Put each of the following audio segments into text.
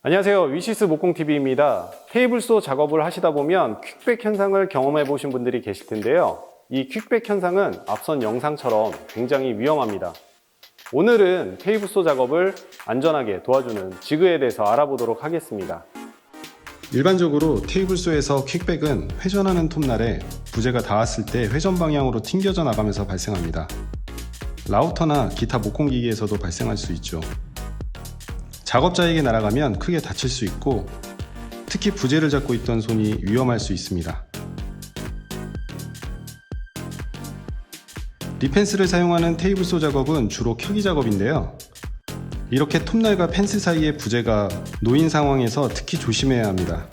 안녕하세요. 위시스 목공TV입니다. 테이블소 작업을 하시다 보면 퀵백 현상을 경험해 보신 분들이 계실 텐데요. 이 퀵백 현상은 앞선 영상처럼 굉장히 위험합니다. 오늘은 테이블소 작업을 안전하게 도와주는 지그에 대해서 알아보도록 하겠습니다. 일반적으로 테이블소에서 퀵백은 회전하는 톱날에 부재가 닿았을 때 회전 방향으로 튕겨져 나가면서 발생합니다. 라우터나 기타 목공기기에서도 발생할 수 있죠. 작업자에게 날아가면 크게 다칠 수 있고 특히 부재를 잡고 있던 손이 위험할 수 있습니다. 리펜스를 사용하는 테이블 소 작업은 주로 켜기 작업인데요. 이렇게 톱날과 펜스 사이의 부재가 놓인 상황에서 특히 조심해야 합니다.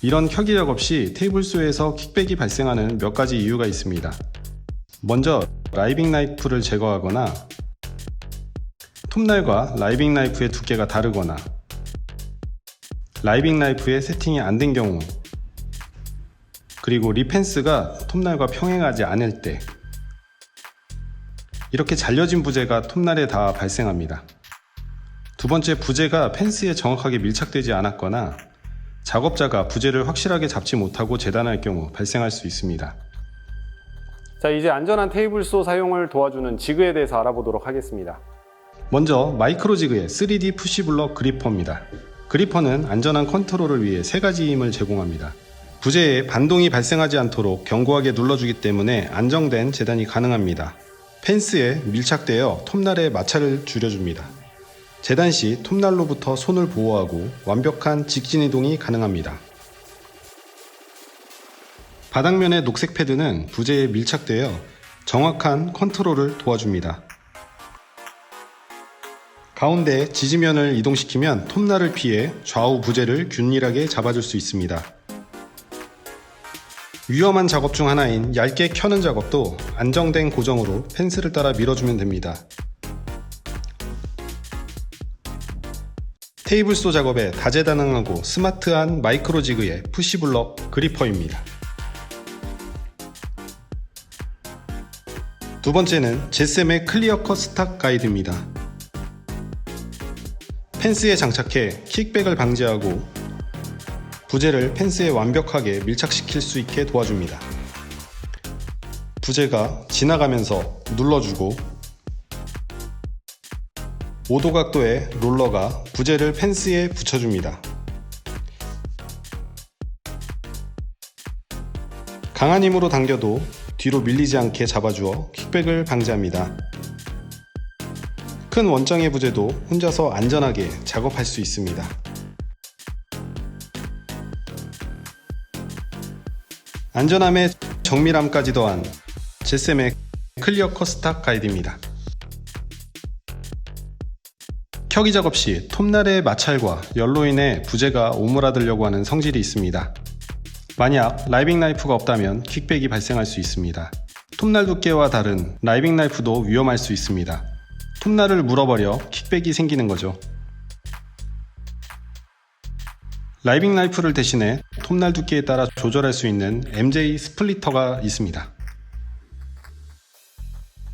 이런 켜기 작업 시 테이블 소에서 킥백이 발생하는 몇 가지 이유가 있습니다. 먼저 라이빙 나이프를 제거하거나 톱날과 라이빙 나이프의 두께가 다르거나 라이빙 나이프의 세팅이 안 된 경우 그리고 리펜스가 톱날과 평행하지 않을 때 이렇게 잘려진 부재가 톱날에 닿아 발생합니다. 두 번째 부재가 펜스에 정확하게 밀착되지 않았거나 작업자가 부재를 확실하게 잡지 못하고 재단할 경우 발생할 수 있습니다. 자, 이제 안전한 테이블 소 사용을 도와주는 지그에 대해서 알아보도록 하겠습니다. 먼저 마이크로 지그의 3D 푸시블럭 그리퍼입니다. 그리퍼는 안전한 컨트롤을 위해 세 가지 힘을 제공합니다. 부재에 반동이 발생하지 않도록 견고하게 눌러주기 때문에 안정된 재단이 가능합니다. 펜스에 밀착되어 톱날의 마찰을 줄여줍니다. 재단 시 톱날로부터 손을 보호하고 완벽한 직진 이동이 가능합니다. 바닥면의 녹색 패드는 부재에 밀착되어 정확한 컨트롤을 도와줍니다. 가운데 지지면을 이동시키면 톱날을 피해 좌우 부재를 균일하게 잡아줄 수 있습니다. 위험한 작업 중 하나인 얇게 켜는 작업도 안정된 고정으로 펜스를 따라 밀어주면 됩니다. 테이블 소 작업에 다재다능하고 스마트한 마이크로 지그의 푸시블럭 그리퍼입니다. 두 번째는 제셈의 클리어 컷 스탁 가이드입니다. 펜스에 장착해 킥백을 방지하고 부재를 펜스에 완벽하게 밀착시킬 수 있게 도와줍니다. 부재가 지나가면서 눌러주고 5도 각도의 롤러가 부재를 펜스에 붙여줍니다. 강한 힘으로 당겨도 뒤로 밀리지 않게 잡아주어 킥백을 방지합니다. 큰 원장의 부재도 혼자서 안전하게 작업할 수 있습니다. 안전함에 정밀함까지 더한 제셈의 클리어 커스탁 가이드입니다. 켜기 작업 시 톱날의 마찰과 열로 인해 부재가 오므라들려고 하는 성질이 있습니다. 만약 라이빙 나이프가 없다면 킥백이 발생할 수 있습니다. 톱날 두께와 다른 라이빙 나이프도 위험할 수 있습니다. 톱날을 물어버려 킥백이 생기는 거죠. 라이빙 나이프를 대신해 톱날 두께에 따라 조절할 수 있는 MJ 스플리터가 있습니다.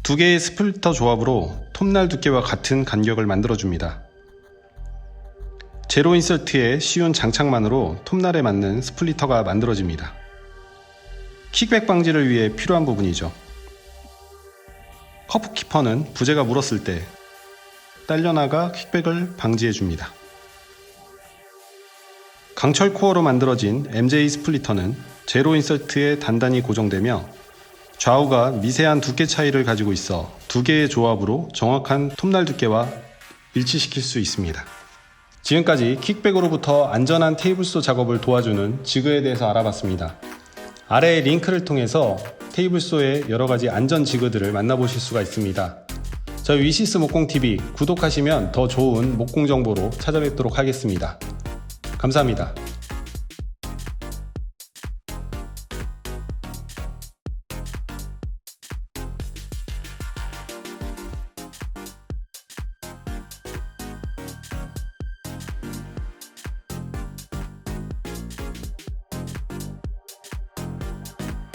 두 개의 스플리터 조합으로 톱날 두께와 같은 간격을 만들어줍니다. 제로 인설트의 쉬운 장착만으로 톱날에 맞는 스플리터가 만들어집니다. 킥백 방지를 위해 필요한 부분이죠. 커프 키퍼는 부재가 물었을 때 딸려나가 킥백을 방지해줍니다. 강철 코어로 만들어진 MJ 스플리터는 제로 인설트에 단단히 고정되며 좌우가 미세한 두께 차이를 가지고 있어 두 개의 조합으로 정확한 톱날 두께와 일치시킬 수 있습니다. 지금까지 킥백으로부터 안전한 테이블 소 작업을 도와주는 지그에 대해서 알아봤습니다. 아래의 링크를 통해서 테이블소의 여러 가지 안전 지그들을 만나보실 수가 있습니다. 저희 위시스 목공TV 구독하시면 더 좋은 목공 정보로 찾아뵙도록 하겠습니다. 감사합니다.